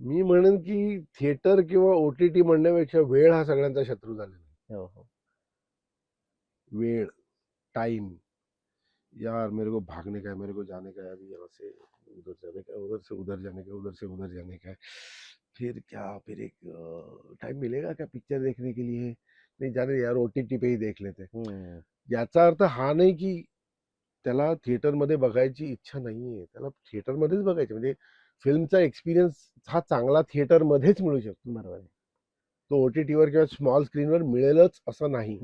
मी म्हणेन की थिएटर किंवा ओ टी टी म्हणण्यापेक्षा वेळ हा सगळ्यांचा शत्रू झालेला आहे. हो हो. वेळ टाइम यार मेरे को भागने का है मेरे को जाने का है अभी यहाँ से उधर जाने का उधर से उधर जाने का उधर से उधर जाने का है फिर क्या फिर एक टाइम मिलेगा क्या पिक्चर देखने के लिए? नहीं जाने यार ओ टी टी पे ही देख लेते हैं. याचा अर्थ हा नाही की त्याला थिएटरमध्ये बघायची इच्छा नाहीये. त्याला थिएटरमध्येच बघायची. म्हणजे फिल्मचा एक्सपिरियन्स हा चांगला थिएटरमध्येच मिळू शकतो. बरोबर आहे. तो ओ टी टीवर किंवा स्मॉल स्क्रीनवर मिळेलच असं नाही.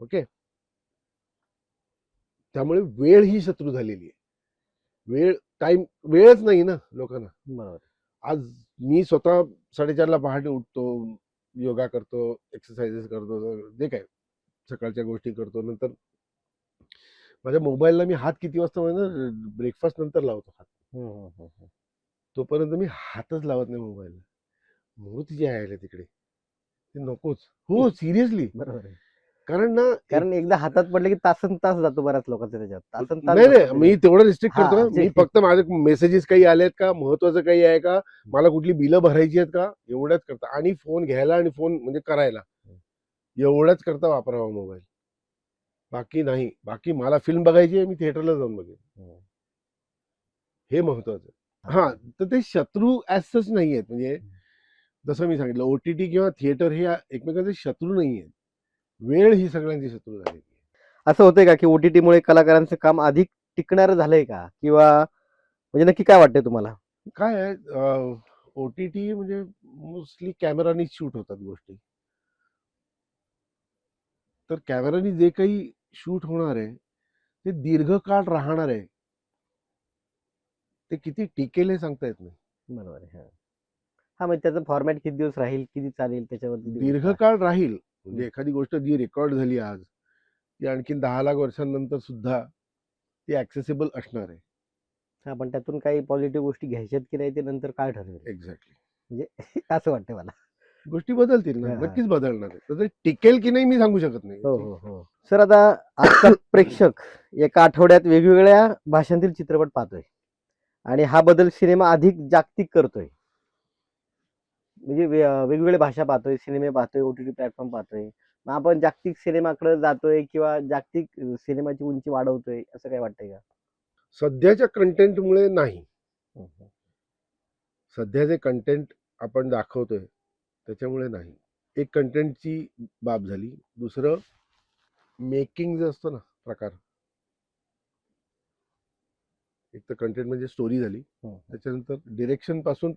ओके? त्यामुळे वेळ ही शत्रू झालेली आहे. वेळ टाइम वेळच नाही ना लोकांना. बरोबर आज मी स्वतः साडेचारला पहाटे उठतो योगा करतो एक्सरसाइजेस करतो जे काय सकाळच्या गोष्टी करतो नंतर माझ्या मोबाईलला मी हात किती वाजता ब्रेकफास्ट नंतर लावतो. हात तोपर्यंत मी हातच लावत नाही मोबाईलला. म्हणून तिचे आहे तिकडे. ते नकोच. हो सिरियसली. बरोबर आहे. कारण ना कारण एकदा हातात पडले की तासन तास जातो बऱ्याच लोकांचा त्याच्यात. तासन तास नाही नाही मी तेवढं रिस्ट्रिक्ट करतो जे- मी फक्त माझे मेसेजेस काही आलेत का? महत्वाचं काही आहे का? मला कुठली बिलं भरायची आहेत का? एवढ्याच करता. आणि फोन घ्यायला आणि फोन म्हणजे करायला. एवढ्याच करता वापरावा मोबाईल. बाकी नाही. बाकी मला फिल्म बघायची आहे मी थिएटरला जाऊन बघेन. हे महत्वाचं. हा तर ते शत्रू ऍज सच नाही आहेत म्हणजे जसं मी सांगितलं ओटीटी किंवा थिएटर हे एकमेकांचे शत्रू नाही आहेत वेळ ही सगळ्यांची शत्रू आहे. असं होतंय का की ओटीटी मुळे कलाकारांचं काम अधिक टिकणार झालंय का? किंवा म्हणजे नक्की काय वाटतंय तुम्हाला? काय आहे ओ टी टी म्हणजे मोस्टली कॅमेरानी शूट होतात गोष्टी. तर कॅमेरानी जे काही शूट होणार आहे ते दीर्घकाळ राहणार आहे. ते किती टिकेल हे सांगता येत नाही. बरोबर आहे हा. हा म्हणजे त्याचं फॉर्मॅट किती दिवस राहील किती चालेल त्याच्यावरती दीर्घकाळ राहील. म्हणजे एखादी गोष्ट जी रेकॉर्ड झाली आज ती आणखीन दहा लाख वर्षांनंतर सुद्धा ती ऍक्सेसिबल असणार आहे. हा पण त्यातून काही पॉझिटिव्ह गोष्टी घ्यायच्यात की नाही ते नंतर काय ठरवेल? एक्झॅक्टली म्हणजे असं वाटतं मला. गोष्टी बदलतील ना हा. नक्कीच बदलणार आहे तर ते टिकेल की नाही मी सांगू शकत नाही. हो हो हो. सर आता आजकाल प्रेक्षक एका आठवड्यात वेगवेगळ्या भाषांतील चित्रपट पाहतोय. आणि हा बदल सिनेमा अधिक जागतिक करतोय. म्हणजे वेगवेगळ्या भाषा पाहतोय सिनेमे पाहतोय ओटीटी प्लॅटफॉर्म पाहतोय. मग आपण जागतिक सिनेमाकडे जातोय किंवा जागतिक सिनेमाची उंची वाढवतोय असं काय वाटतंय का? सध्याच्या कंटेंटमुळे नाही. सध्या जे कंटेंट आपण दाखवतोय त्याच्यामुळे नाही. एक कंटेंटची बाब झाली. दुसरं मेकिंग जे असतं ना प्रकार. एक तर कंटेंट म्हणजे स्टोरी झाली. हम्म. त्याच्यानंतर डिरेक्शनपासून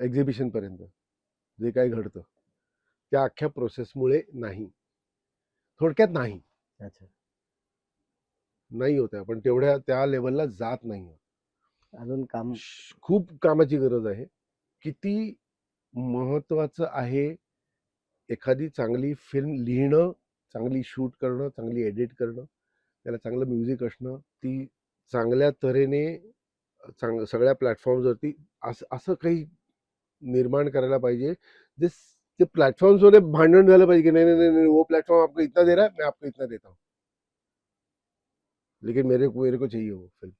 एक्झिबिशन पर्यंत जे काही घडतं. त्या अख्ख्या प्रोसेसमुळे नाही. थोडक्यात नाही. अच्छा. नाही होत आपण तेवढ्या त्या लेवलला जात नाही अजून काम खूप कामाची गरज आहे. किती महत्वाचं आहे एखादी चांगली फिल्म लिहिणं चांगली शूट करणं चांगली एडिट करणं त्याला चांगलं म्युझिक असणं ती चांगल्या तऱ्हेने चांग सगळ्या प्लॅटफॉर्म्सवरती असं असं काही निर्माण करायला पाहिजे जे ते प्लॅटफॉर्म्सवर भांडण झालं पाहिजे की नाही नाही नहीं, नहीं वो प्लॅटफॉर्म आपको इतना दे रहा है मैं आपको इतना देता हूँ लेकिन मेरे को मेरे को चाहिए वो फिल्म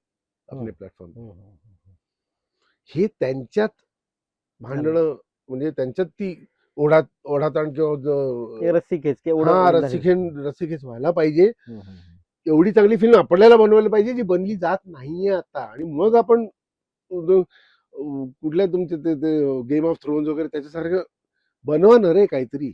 अपने. प्लॅटफॉर्म. हे त्यांच्यात भांडणं म्हणजे त्यांच्यात ती ओढात ओढाताण किंवा रस्सीखेच हा. रसिकेन रसिकेच व्हायला पाहिजे. एवढी चांगली फिल्म आपल्याला बनवायला पाहिजे जी बनली जात नाहीये आता. आणि मग आपण कुठल्या तुमचे ते गेम ऑफ थ्रोन्स वगैरे त्याच्यासारखं बनवा ना रे काहीतरी.